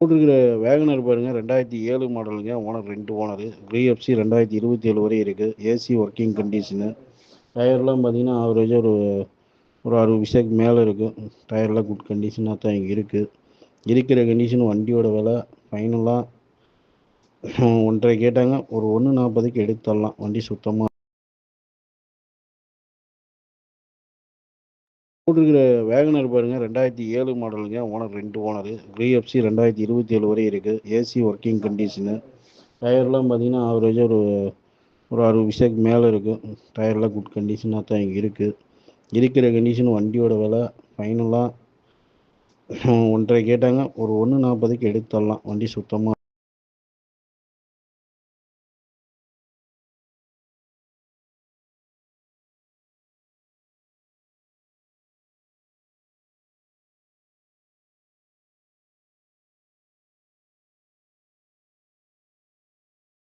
போட்டிருக்கிற வேகனர் பாருங்க ரெண்டாயிரத்தி ஏழு மாடலுங்க. ஓனர் ரெண்டு ஓனரு கிரிஎஃப்சி ரெண்டாயிரத்தி இருபத்தி ஏழு வரை இருக்குது ஏசி ஒர்க்கிங் கண்டிஷனு டயர்லாம் பார்த்தீங்கன்னா ஆவரேஜாக ஒரு ஒரு அறுபது விஷயத்துக்கு மேலே இருக்கும் டயர்லாம் குட் கண்டிஷனாக தான் இங்கே இருக்குது இருக்கிற கண்டிஷன் வண்டியோட விலை ஃபைனலாக ஒன்றரை கேட்டாங்க. ஒரு ஒன்று நாற்பதுக்கு எடுத்து தரலாம் வண்டி சுத்தமாக போட்டிருக்கிற வேகனர் பாருங்க ரெண்டாயிரத்தி ஏழு மாடலுங்க. ஓனர் ரெண்டு ஓனரு கிரிஎஃப்சி ரெண்டாயிரத்தி இருபத்தி ஏழு வரை இருக்குது ஏசி ஒர்க்கிங் கண்டிஷனு டயர்லாம் பார்த்தீங்கன்னா ஆவரேஜாக ஒரு ஒரு அறுபது விஷயத்துக்கு மேலே இருக்குது டயர்லாம் குட் கண்டிஷனாக தான் இங்கே இருக்குது இருக்கிற கண்டிஷன் வண்டியோட விலை ஃபைனலாக ஒன்றரை கேட்டாங்க. ஒரு ஒன்று நாற்பதுக்கு எடுத்து தரலாம் வண்டி சுத்தமாக